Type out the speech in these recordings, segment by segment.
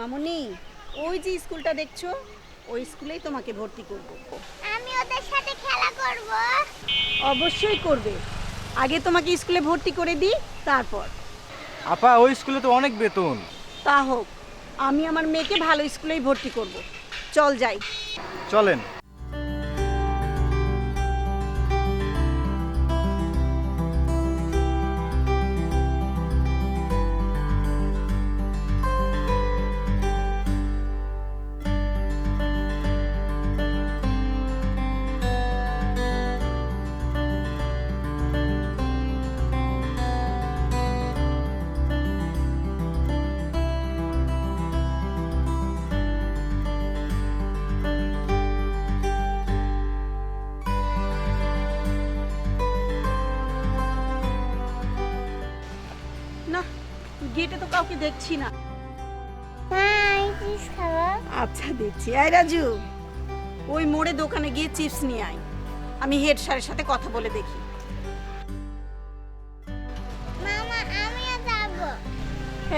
মামুনি ওই যে স্কুলটা দেখছ ওই স্কুলেই তোমাকে ভর্তি করব। আমি ওদের সাথে খেলা করব। অবশ্যই করবে। আগে তোমাকে স্কুলে ভর্তি করে দিই তারপর। আপা ওই স্কুলে তো অনেক বেতন। তা হোক আমি আমার মেয়েকে ভালো স্কুলেই ভর্তি করব। চল যাই। চলেন। কাউকে দেখছি না। আচ্ছা দেখছি। আয় রাজু ওই মোড়ে দোকানে গিয়ে চিপস নিয়ে আয়। আমি হেড স্যারের সাথে কথা বলে দেখি।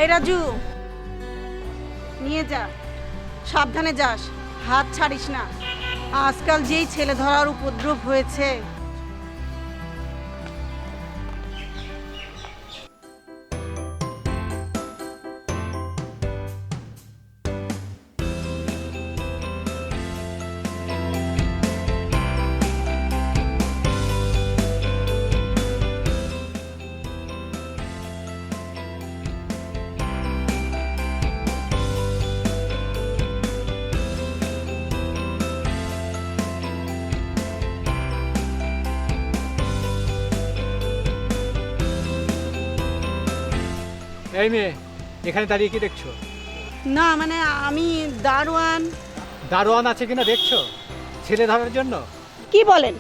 এই রাজু নিয়ে যা। সাবধানে যাস হাত ছাড়িস না। আজকাল যেই ছেলে ধরার উপদ্রব হয়েছে এই মেয়ে এখানে দাঁড়িয়ে কি দেখছ? না মানে আমি দারোয়ান। দারোয়ান আছে কিনা দেখছ? ছেলে ধরার জন্য? কি বলেন?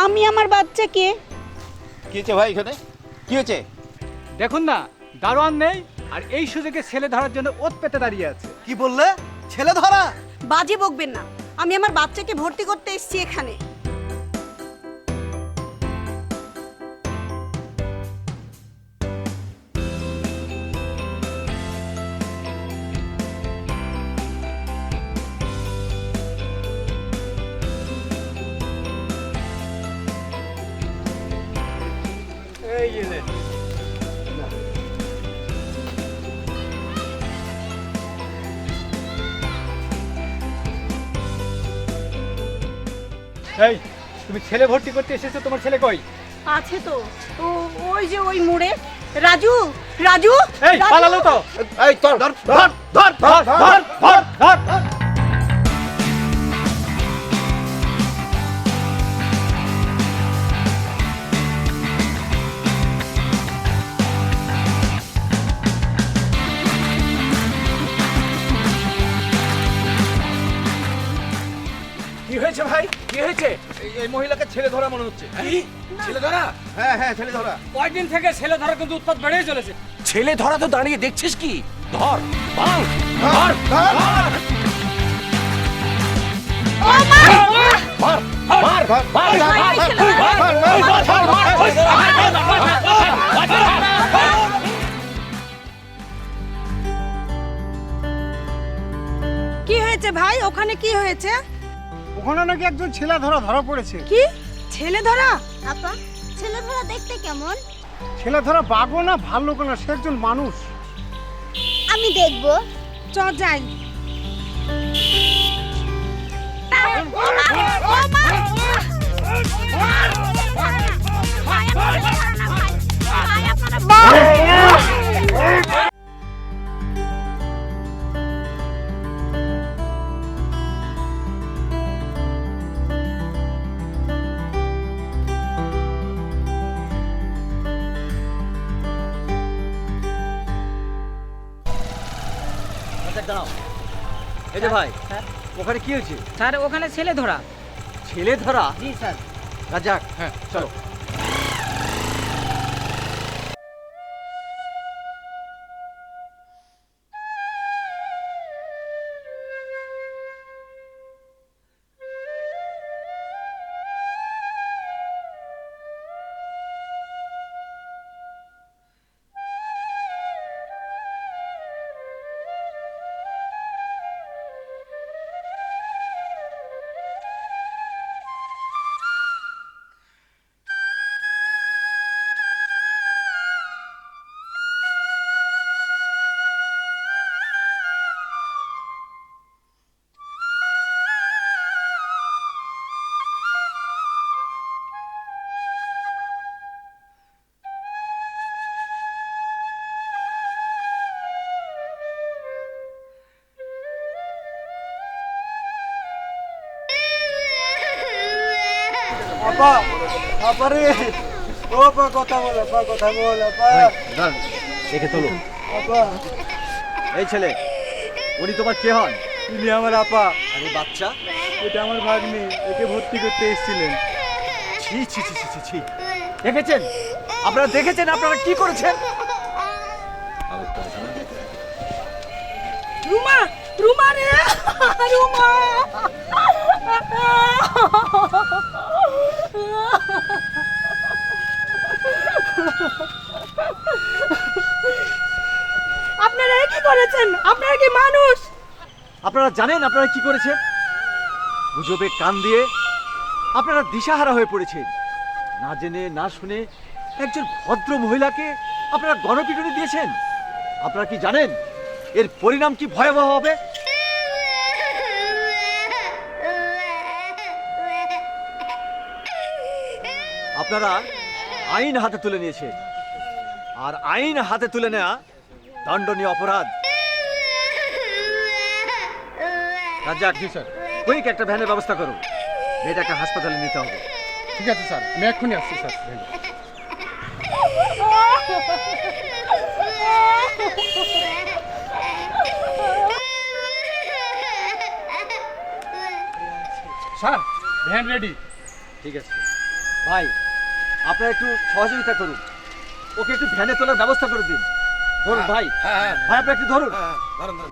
আমি আমার বাচ্চাকে কি হয়েছে ভাই এখানে? কি হয়েছে? দেখুন না দারোয়ান নেই আর এই সুযোগে ছেলে ধরার জন্য ওত পেতে দাঁড়িয়ে আছে। কি বললে? ছেলে ধরা? বাজে বকবেন না। আমি আমার বাচ্চাকে ভর্তি করতে এসেছি এখানে। এই এলেন এই তুমি ছেলে ভর্তি করতে এসেছ তোমার ছেলে কই? আছে তো। ও ওই যে ওই মোড়ে। রাজু রাজু এই পালালো তো। এই ধর ধর ধর ধর। ধর ধর ধর। কি হয়েছে এই মহিলাকে ছেলে ধরা মনে হচ্ছে ছেলে ধরা হ্যাঁ হ্যাঁ ছেলে ধরা কয়েকদিন থেকে ছেলে ধরা কিন্তু উৎপাত বেড়েই চলেছে ছেলে ধরা তো দাঁড়িয়ে দেখছিস কি ধর কি হয়েছে ভাই ওখানে কি হয়েছে ওখানে নাকি একজন ছেলে ধরা ধরা পড়েছে। কি? ছেলে ধরা? আপা ছেলে ধরা দেখতে কেমন? ছেলে ধরা বাঘও না ভাল্লুক না সে একজন মানুষ। আমি দেখব। চ যাই। দাঁড়াও এই যে ভাই ওখানে কি হয়েছে? স্যার ওখানে ছেলে ধরা। ছেলে ধরা? জি স্যার। রাজাক হ্যাঁ চলো। আপা ও আপা কথা বল আপা কথা বল আপা দাঁড়ান একে তোলো। আপা এই ছেলে উনি তোমার কে হন? ইনি আমার আপা। আরে বাচ্চা? এটা আমার ভাগ্নি একে ভর্তি করতে এসেছিলেন। ছি ছি ছি ছি ছি ছি। দেখেছেন? আপনারা দেখেছেন আপনারা কি করেছেন? রুমা রুমা রে। রুমা। আপনারা কি করেছেন? আপনারা কি মানুষ? আপনারা জানেন আপনারা কি করেছেন? গুজবে কান দিয়ে আপনারা দিশাহারা হয়ে পড়েছেন। না জেনে, না শুনে একজন ভদ্র মহিলাকে আপনারা গণপিটুনি দিয়েছেন। আপনারা কি জানেন? এর পরিণাম কি ভয়াবহ হবে? আপনারা আইন হাতে তুলে নিয়েছেন আর আইন হাতে তুলে নেওয়া দণ্ডনীয় অপরাধ। রাজ্জাক জি স্যার কুইক একটা ভ্যানের ব্যবস্থা করো মেয়েটাকে হাসপাতালে নিতে হবে। ঠিক আছে স্যার আমি এক্ষুনি আসছি স্যার। Sir van ready. ঠিক আছে। ভাই আপনারা একটু সহযোগিতা করুন। ওকে একটু ভ্যানে তোলার ব্যবস্থা করে দিন। ধরুন ভাই। হ্যাঁ হ্যাঁ। ভাই আপনি একটু ধরুন ধরুন।